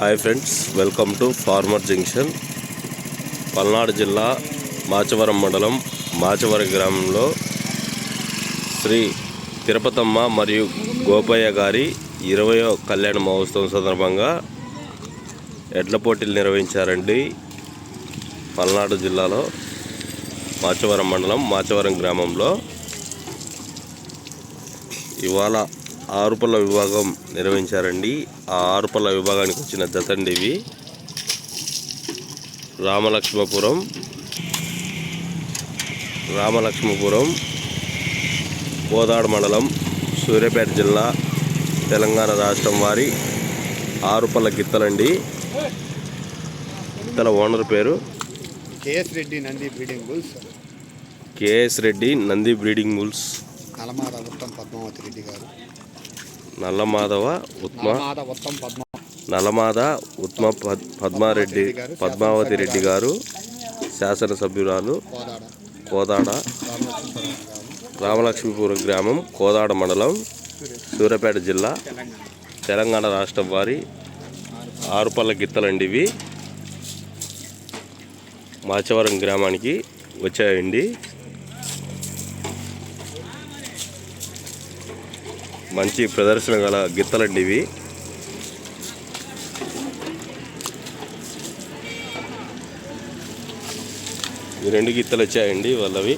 Hi friends welcome to farmer junction Palnadu జిల్లా మాచవరం మండలం మాచవరం గ్రామంలో శ్రీ తిరుపతమ్మ మరియు గోపయ్య గారి ఇరవయో కళ్యాణ మహోత్సవం సందర్భంగా ఎడ్ల పోటీలు నిర్వహించారండి పల్నాడు జిల్లాలో మాచవరం మండలం మాచవరం గ్రామంలో. ఇవాళ ఆరుపల్ల విభాగం నిర్వహించారండి. ఆ ఆరుపల్ల విభాగానికి వచ్చిన జతండి ఇవి. రామలక్ష్మపురం రామలక్ష్మపురం కోదాడ మండలం సూర్యాపేట జిల్లా తెలంగాణ రాష్ట్రం వారి ఆరుపల్ల గిత్తలండి. గిత్తల ఓనర్ పేరు? KS Reddy Nandi breeding bulls. KS Reddy Nandi breeding bulls. Uttam Padmavathi Reddy garu. నల్లమాధవ ఉత్మ Nalamada ఉత్మ పద్- పద్మారెడ్డి పద్మావతి రెడ్డి గారు శాసనసభ్యురాలు కోదాడ రామలక్ష్మీపురం గారు రామలక్ష్మీపురం గ్రామం కోదాడ మండలం సూర్యాపేట జిల్లా తెలంగాణ తెలంగాణ రాష్ట్రం వారి ఆరుపల్ల గిత్తలండి ఇవి మాచవరం గ్రామానికి వచ్చాయండి. మంచి ప్రదర్శన గల గిత్తలండి ఇవి ఈ రెండు గిత్తలు వచ్చాయండి వాళ్ళవి